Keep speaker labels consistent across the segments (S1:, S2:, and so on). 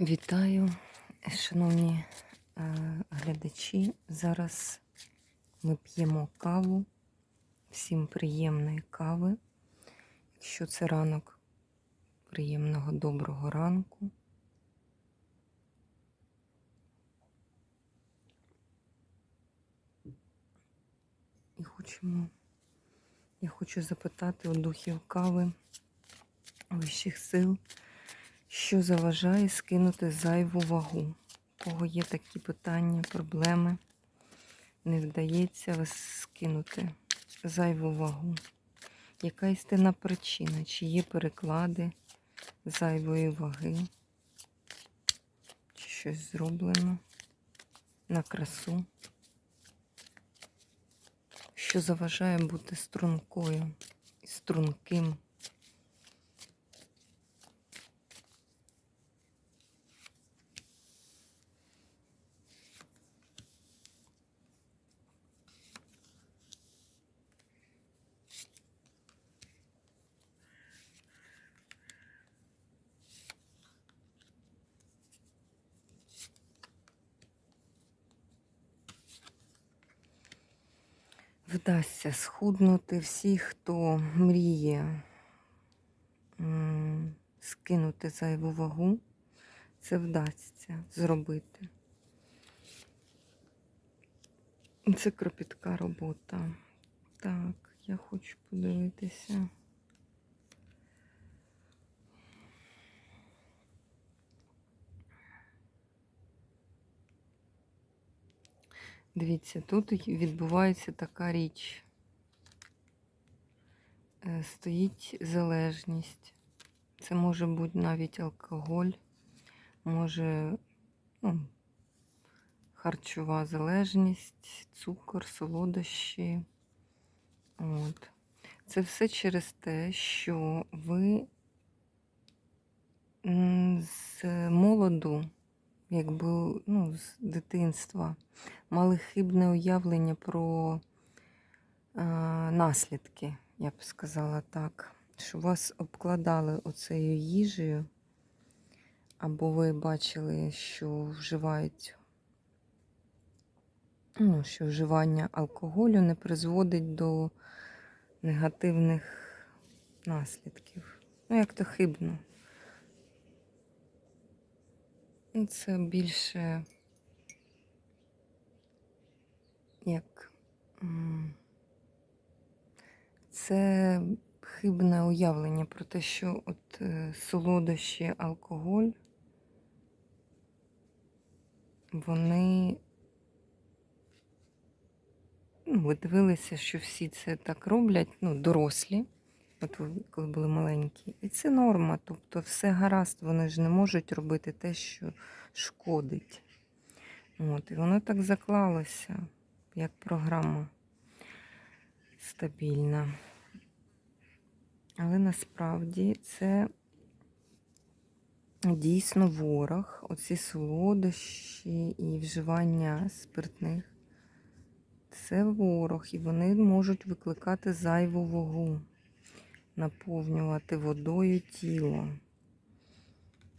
S1: Вітаю, шановні е, глядачі. Зараз ми п'ємо каву. Всім приємної кави. Якщо це ранок, приємного доброго ранку. І хочемо, я хочу запитати у духів кави вищих сил. Що заважає скинути зайву вагу? У кого є такі питання, проблеми? Не вдається скинути зайву вагу. Яка істинна причина? Чи є переклади зайвої ваги? Чи щось зроблено на красу? Що заважає бути стрункою і струнким? Вдасться схуднути всі, хто мріє скинути зайву вагу, це вдасться зробити. Це кропітка робота. Так, я хочу подивитися. Дивіться, тут відбувається така річ. Е, Стоїть залежність. Це може бути навіть алкоголь, може ну, харчова залежність, цукор, солодощі. От. Це все через те, що ви з молоду якби ну, з дитинства мали хибне уявлення про е, наслідки, я б сказала так, що вас обкладали оцею їжею, або ви бачили, що вживають, ну, що вживання алкоголю не призводить до негативних наслідків. Ну, як то хибно. Ну, Це більше як це хибне уявлення про те, що от е, солодощі, алкоголь, вони ну, ви дивилися, що всі це так роблять, ну, дорослі, от коли були маленькі. І це норма, тобто все гаразд, вони ж не можуть робити те, що шкодить. От, і воно так заклалося, як програма стабільна. Але насправді це дійсно ворог, оці солодощі і вживання спиртних. Це ворог, і вони можуть викликати зайву вагу, наповнювати водою тіло.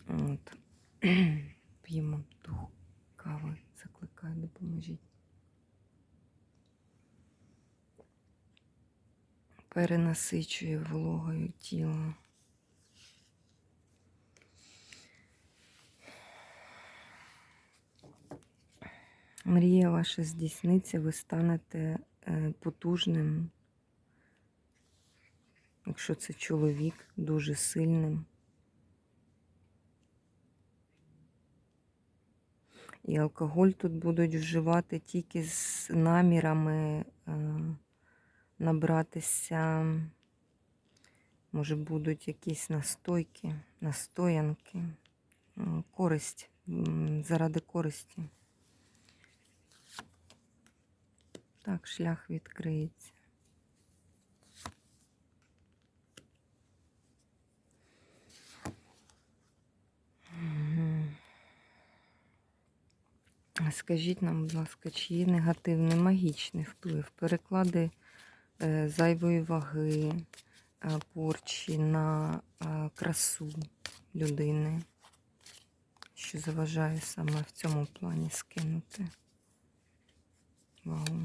S1: От. П'ємо дух кави, закликаю, допоможіть. Перенасичує вологою тіло. Мрія ваша здійсниться, ви станете е, потужним, якщо це чоловік, дуже сильним. І алкоголь тут будуть вживати тільки з намірами е, набратися, може, будуть якісь настойки, настоянки, користь, заради користі. Так, шлях відкриється. Скажіть нам, будь ласка, чи є негативний магічний вплив, переклади е, зайвої ваги, е, порчі на е, красу людини? що заважає саме в цьому плані скинути вагу.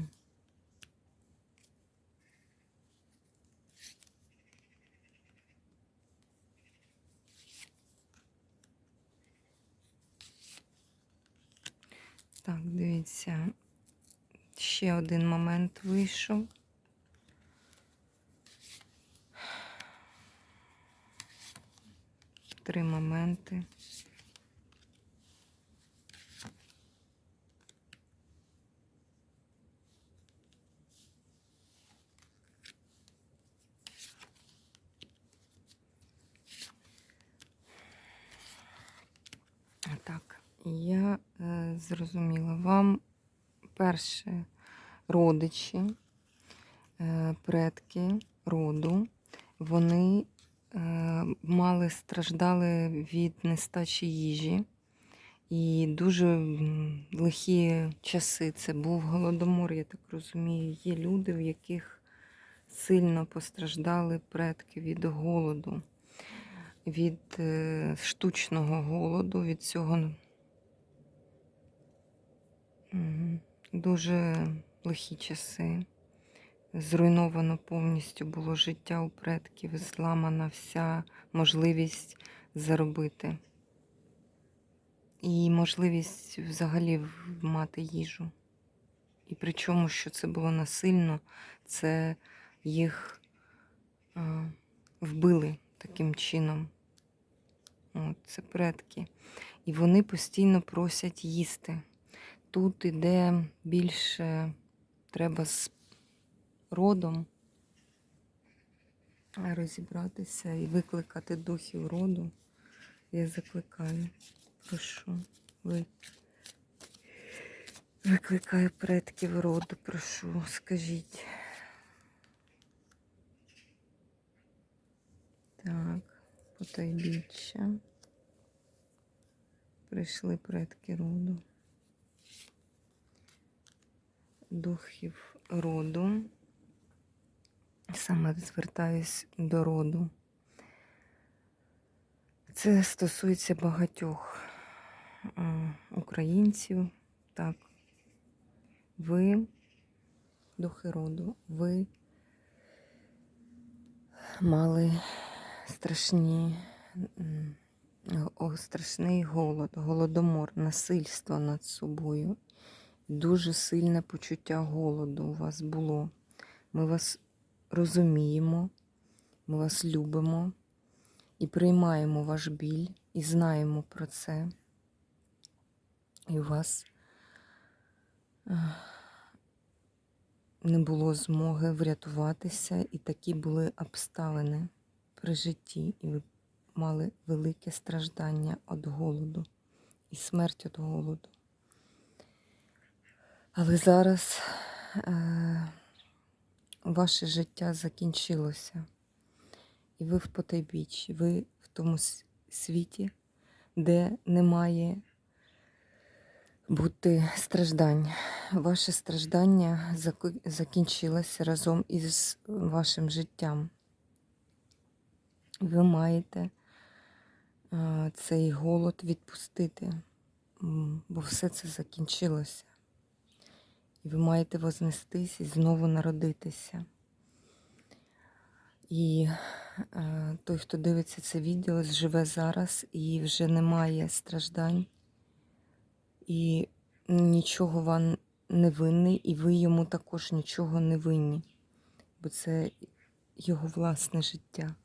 S1: Так, дивіться, ще один момент вийшов. Три моменти. Так, я е, зрозуміла. Вам перше родичі, е, предки роду, вони е, мали страждали від нестачі їжі. І дуже лихі часи. Це був голодомор, я так розумію. Є люди, в яких сильно постраждали предки від голоду, від е, штучного голоду, від цього. Дуже лихі часи. Зруйновано повністю було життя у предків, зламана вся можливість заробити. І можливість взагалі мати їжу. І причому, що це було насильно, це їх а, вбили таким чином. От, це предки. І вони постійно просять їсти. Тут іде більше треба з родом розібратися і викликати духів роду. Я закликаю. Прошу, ви викликаю предків роду, прошу, скажіть. Так, потайбіччя. Прийшли предки роду. Духів роду. Саме звертаюсь до роду. Це стосується багатьох е, українців. Так, ви, духи роду, ви мали страшні, о, страшний голод, голодомор, насильство над собою. Дуже сильне почуття голоду у вас було. Ми вас розуміємо, ми вас любимо і приймаємо ваш біль, і знаємо про це. І у вас не було змоги врятуватися, і такі були обставини при житті, і ви мали велике страждання від голоду і смерть від голоду. Але зараз е, ваше життя закінчилося. І ви в потайбіччі, ви в тому світі, де немає бути страждань. Ваше страждання закінчилося разом із вашим життям. Ви маєте е, цей голод відпустити, бо все це закінчилося. І ви маєте вознестись і знову народитися. І е, той, хто дивиться це відео, живе зараз і вже немає страждань, і нічого вам не винний, і ви йому також нічого не винні, бо це його власне життя.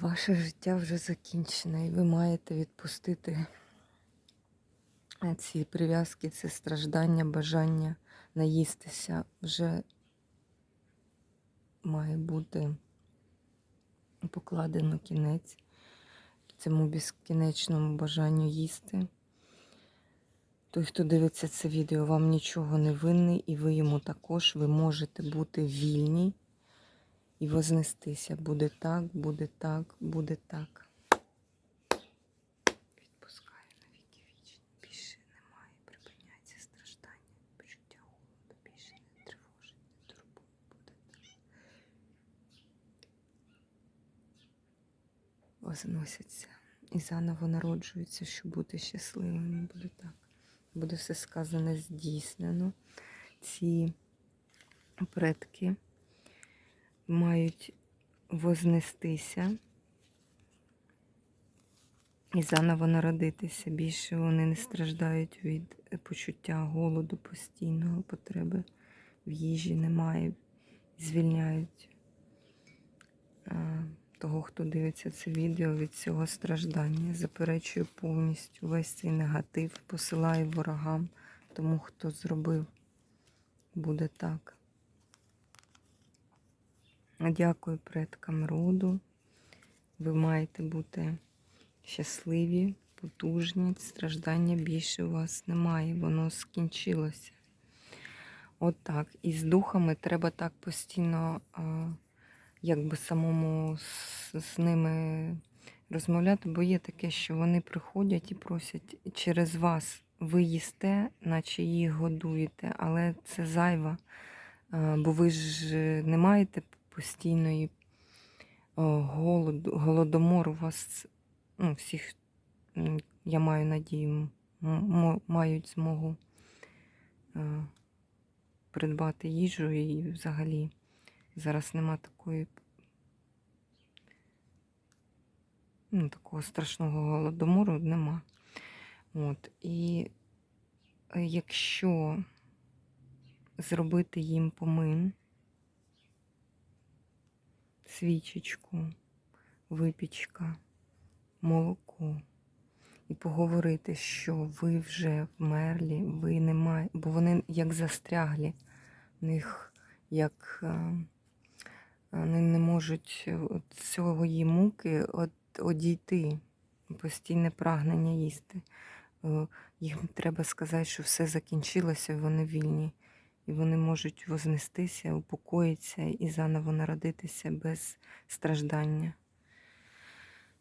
S1: Ваше життя вже закінчене, і ви маєте відпустити ці прив'язки, це страждання, бажання наїстися вже має бути покладено кінець цьому безкінечному бажанню їсти. Той, хто дивиться це відео, вам нічого не винний, і ви йому також ви можете бути вільні і вознестися. Буде так, буде так, буде так. Відпускаю на віки вічні. Більше немає, припиняється страждання, почуття голоду, більше не тривожить, не турбує, возносяться і заново народжуються, щоб бути щасливими. Буде так. Буде все сказане здійснено. Ці предки мають вознестися і заново народитися. Більше вони не страждають від почуття голоду постійного, потреби в їжі немає, звільняють того, хто дивиться це відео від цього страждання. Заперечую повністю весь цей негатив, посилаю ворогам, тому хто зробив, буде так. Дякую предкам роду. Ви маєте бути щасливі, потужні, страждання більше у вас немає, воно скінчилося. Отак. І з духами треба так постійно, якби самому з, з ними розмовляти, бо є таке, що вони приходять і просять через вас. Ви їсте, наче їх годуєте, але це зайва, бо ви ж не маєте постійної голоду, голодомор у вас ну, всіх, я маю надію, мають змогу е, придбати їжу і взагалі зараз нема такої ну, такого страшного голодомору нема. От. І е, якщо зробити їм помин, свічечку, випічка, молоко. І поговорити, що ви вже вмерлі, ви не маєте, бо вони як застряглі, в них як е, вони не можуть від цієї муки одійти, постійне прагнення їсти. Е, Їм треба сказати, що все закінчилося, вони вільні. І вони можуть вознестися, упокоїтися і заново народитися без страждання.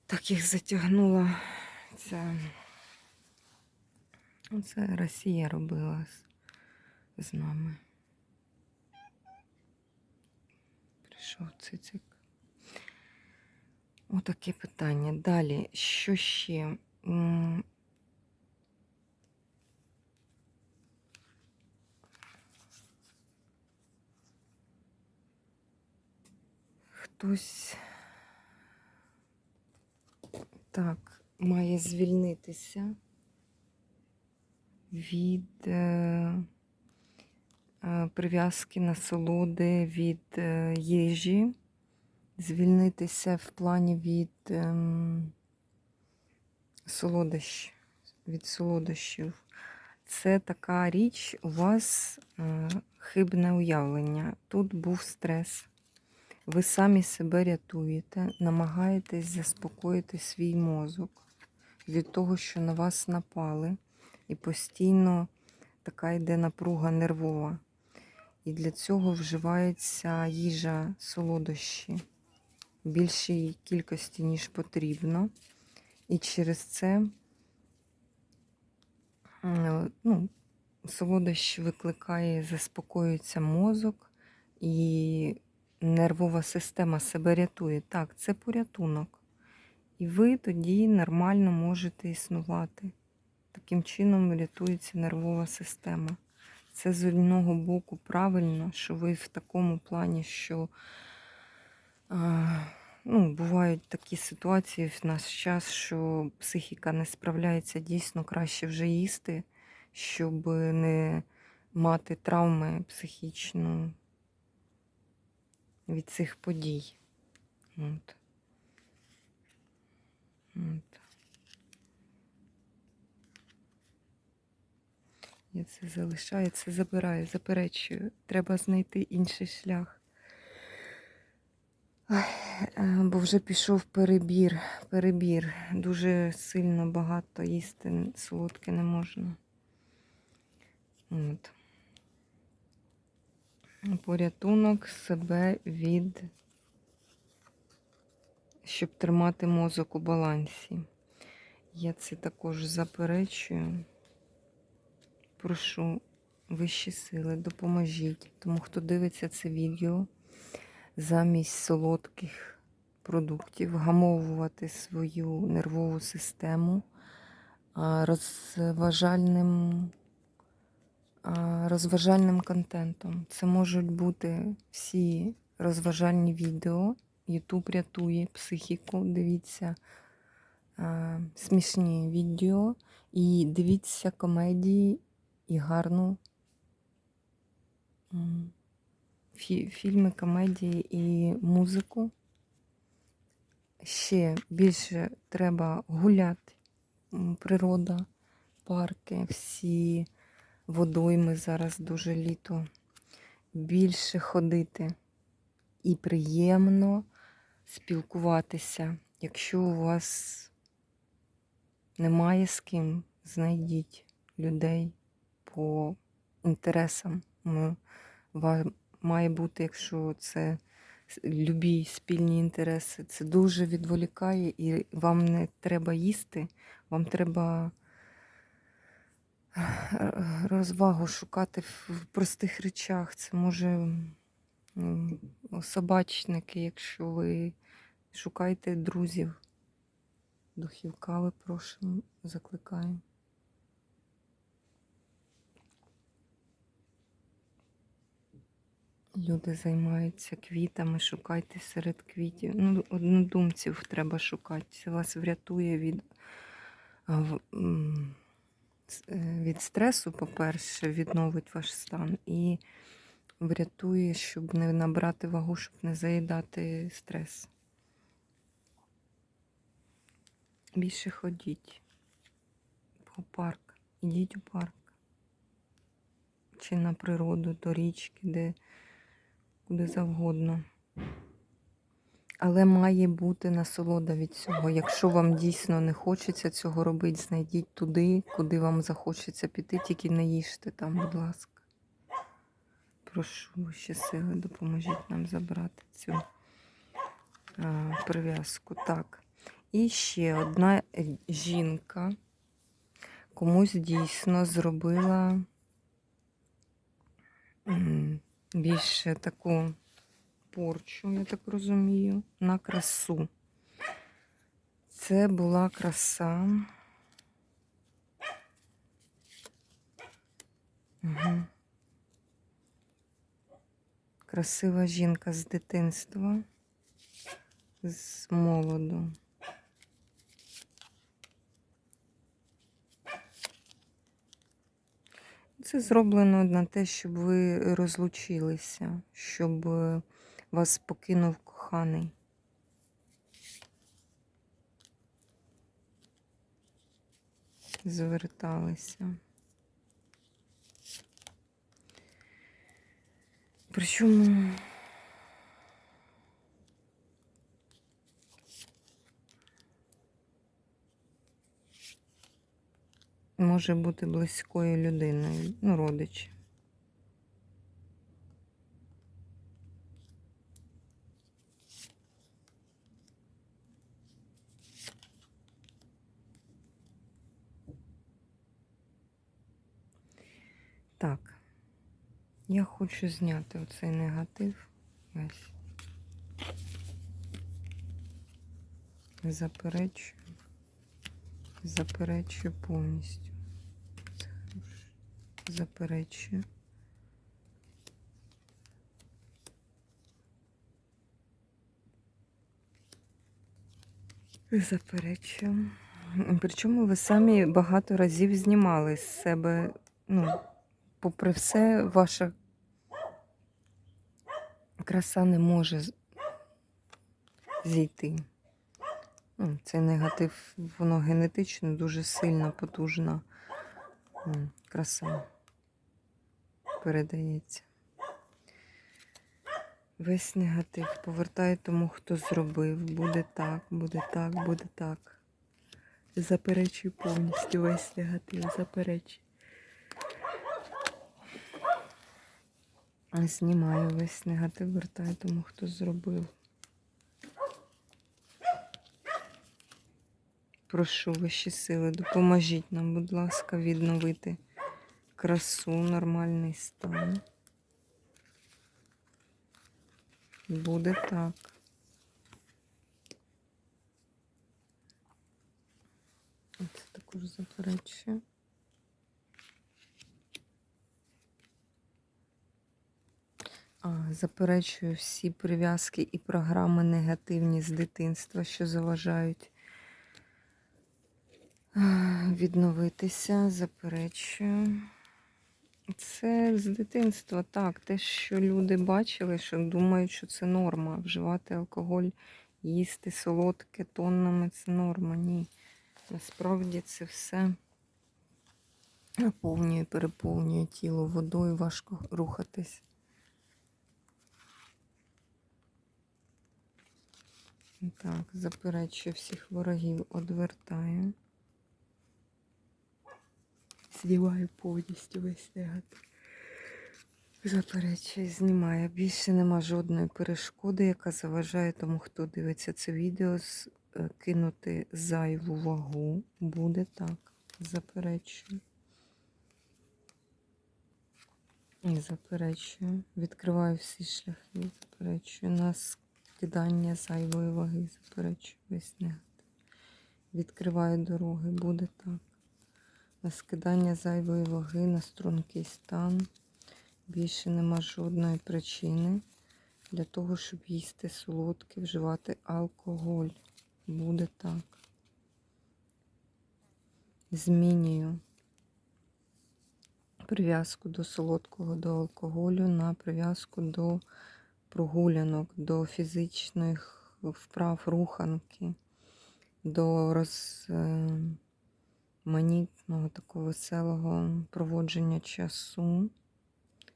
S1: Так їх затягнула ця. Це Росія робила з нами. Прийшов цицик. Отаке питання. Далі, що ще? Хтось так має звільнитися від е, прив'язки насолоди від е, їжі, звільнитися в плані від ем, солодощ, від солодощів. Це така річ, у вас е, хибне уявлення. Тут був стрес. Ви самі себе рятуєте, намагаєтесь заспокоїти свій мозок від того, що на вас напали, і постійно така йде напруга нервова. І для цього вживається їжа солодощі в більшій кількості, ніж потрібно. І через це ну, солодощ викликає, заспокоюється мозок і нервова система себе рятує. Так, це порятунок. І ви тоді нормально можете існувати. Таким чином рятується нервова система. Це з одного боку правильно, що ви в такому плані, що ну, бувають такі ситуації в наш час, що психіка не справляється дійсно краще вже їсти, щоб не мати травми психічну від цих подій. От. От. Я це залишаю, це забираю, заперечую. Треба знайти інший шлях. Е, бо вже пішов перебір, перебір. Дуже сильно багато їсти солодке не можна. От. Порятунок себе від, щоб тримати мозок у балансі. Я це також заперечую. Прошу вищі сили, допоможіть. Тому хто дивиться це відео, замість солодких продуктів, вгамовувати свою нервову систему розважальним, розважальним контентом. Це можуть бути всі розважальні відео. Ютуб рятує психіку. Дивіться смішні відео і дивіться комедії і гарну фі- фільми, комедії і музику. Ще більше треба гуляти. Природа, парки, всі водойми зараз дуже літо. Більше ходити і приємно спілкуватися. Якщо у вас немає з ким, знайдіть людей по інтересам. Має бути, якщо це любі спільні інтереси, це дуже відволікає, і вам не треба їсти, вам треба е, розвагу шукати в простих речах. Це може собачники, якщо ви шукаєте друзів. Духів кави, прошу, Люди займаються квітами, шукайте серед квітів. Ну, однодумців треба шукати. Це вас врятує від, е, від стресу, по-перше, відновить ваш стан і врятує, щоб не набрати вагу, щоб не заїдати стрес. Більше ходіть по парк. Ідіть у парк. Чи на природу, до річки, де куди завгодно. Але має бути насолода від цього. Якщо вам дійсно не хочеться цього робити, знайдіть туди, куди вам захочеться піти, тільки не їжте там, будь ласка. Прошу ще сили, допоможіть нам забрати цю а, прив'язку. Так. І ще одна е, жінка комусь дійсно зробила більше таку порчу, я так розумію, на красу. Це була краса. Угу. Красива жінка з дитинства, з молоду. Це зроблено на те, щоб ви розлучилися, щоб е, вас покинув коханий. Зверталися. Причому може бути близькою людиною, ну, родич. Так, я хочу зняти оцей негатив. Ось. Заперечую. Заперечую повністю. Заперечую. Заперечую. Причому ви самі багато разів знімали з себе, ну, попри все, ваша краса не може зійти. Цей негатив, воно генетично дуже сильно потужна краса передається. Весь негатив повертає тому, хто зробив. Буде так, буде так, буде так. Заперечую повністю весь негатив, заперечую. Знімаю весь негатив, вертаю тому, хто зробив. Прошу ваші сили, допоможіть нам, будь ласка, відновити красу, нормальний стан. Буде так. Це також заперечує. А, заперечую всі прив'язки і програми негативні з дитинства, що заважають відновитися. Заперечую. Це з дитинства, так. Те, що люди бачили, що думають, що це норма. Вживати алкоголь, їсти солодке тоннами це норма. Ні. Насправді це все наповнює, переповнює тіло водою, важко рухатись. Так, заперечую всіх ворогів, одвертаю. Знімаю повністю весь негатив. Заперечую, знімаю. Більше нема жодної перешкоди, яка заважає тому, хто дивиться це відео, е, кинути зайву вагу. Буде так. Заперечую. Заперечую. Відкриваю всі шляхи. Заперечую. На скидання зайвої ваги. Заперечую весь негатив. Відкриваю дороги. Буде так. На скидання зайвої ваги, на стрункий стан. Більше нема жодної причини для того, щоб їсти солодке, вживати алкоголь. Буде так. Змінюю прив'язку до солодкого, до алкоголю на прив'язку до прогулянок, до фізичних вправ, руханки, до розманітного такого веселого проводження часу.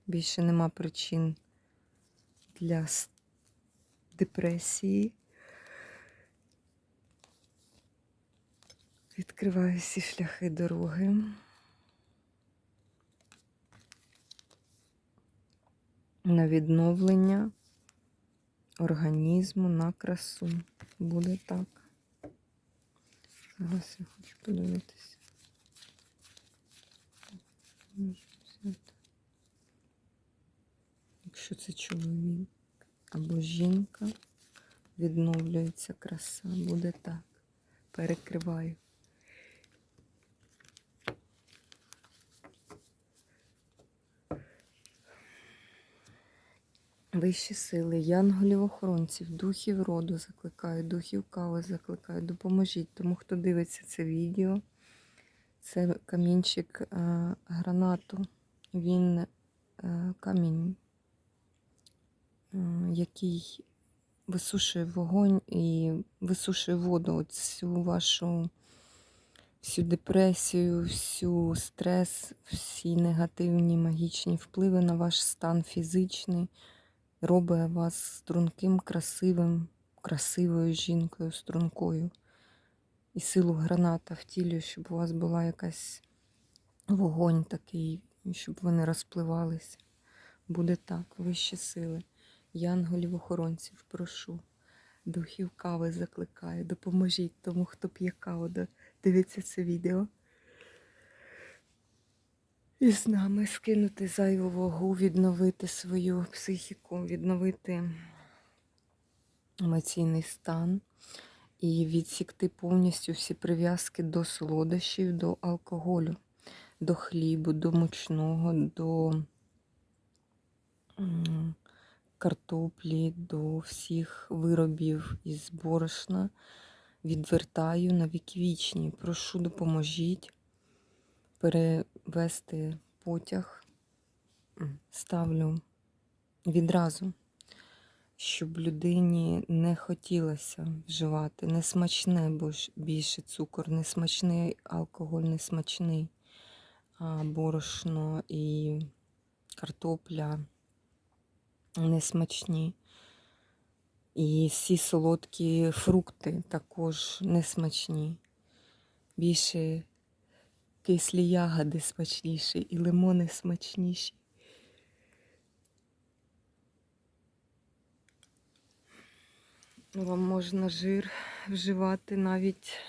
S1: Більше нема причин для депресії. Відкриваю всі шляхи дороги. На відновлення організму, на красу. Буде так. Зараз я хочу подивитися. Якщо це чоловік або жінка, відновлюється краса. Буде так. Перекриваю. Вищі сили, янголів охоронців, духів роду закликаю, духів кави закликаю, допоможіть тому, хто дивиться це відео. Це камінчик е, гранату. Він е, камінь, е, який висушує вогонь і висушує воду, цю вашу всю депресію, всю стрес, всі негативні магічні впливи на ваш стан фізичний, робить вас струнким, красивим, красивою жінкою, стрункою. І силу граната втілює, щоб у вас була якась вогонь такий, щоб вони розпливалися. Буде так, вищі сили. Янголів охоронців, прошу. Духів кави закликаю. Допоможіть тому, хто п'є каву. Дивиться це відео. І з нами скинути зайву вагу, відновити свою психіку, відновити емоційний стан і відсікти повністю всі прив'язки до солодощів, до алкоголю, до хлібу, до мучного, до картоплі, до всіх виробів із борошна. Відвертаю на віки вічні. Прошу, допоможіть перевести потяг. Ставлю відразу, щоб людині не хотілося вживати. Не смачне, бо більше цукор, не смачний алкоголь, не смачний, а борошно і картопля не смачні. І всі солодкі фрукти також не смачні. Більше кислі ягоди смачніші і лимони смачніші. Вам можна жир вживати навіть,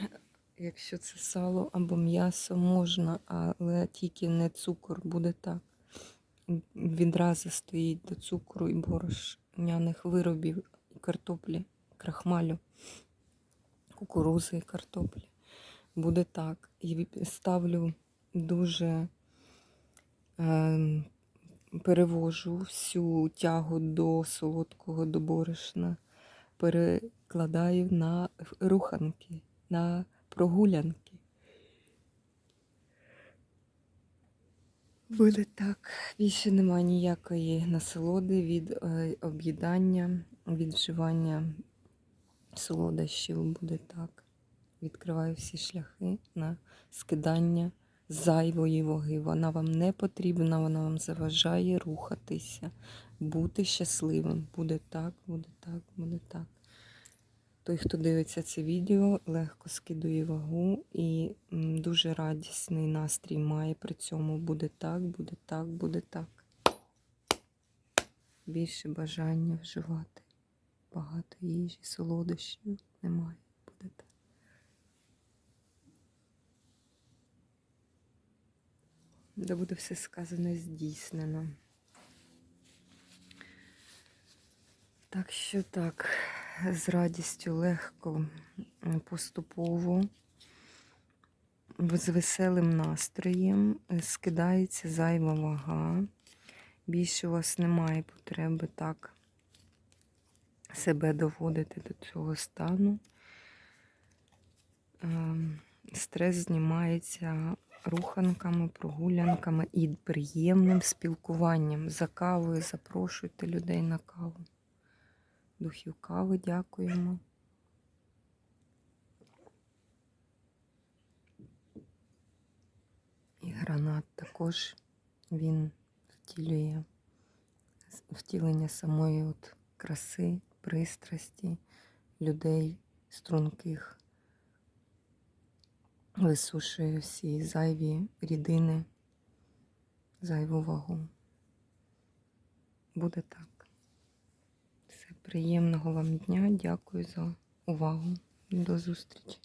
S1: якщо це сало або м'ясо, можна, але тільки не цукор буде так. Відразу стоїть до цукру і борошняних виробів, і картоплі, крахмалю, кукурузи і картоплі. буде так. І ставлю дуже е, перевожу всю тягу до солодкого, до борошна, перекладаю на руханки, на прогулянки. Буде так. Більше немає ніякої насолоди від е, об'їдання, від вживання солодощів. Буде так. Відкриваю всі шляхи на скидання зайвої ваги. Вона вам не потрібна, вона вам заважає рухатися, бути щасливим. Буде так, буде так, буде так. Той, хто дивиться це відео, легко скидує вагу і дуже радісний настрій має при цьому. Буде так, буде так, буде так. Більше бажання вживати. Багато їжі, солодощів немає. Буде так. Де буде все сказане здійснено. Так що так, з радістю легко, поступово, з веселим настроєм е, скидається зайва вага. Більше у вас немає потреби так себе доводити до цього стану. Ем, Стрес знімається руханками, прогулянками і приємним спілкуванням. За кавою запрошуйте людей на каву. Духів кави дякуємо. І гранат також він втілює втілення самої от краси, пристрасті людей струнких, висушує всі зайві рідини, зайву вагу. Буде так. Все, приємного вам дня. Дякую за увагу. До зустрічі.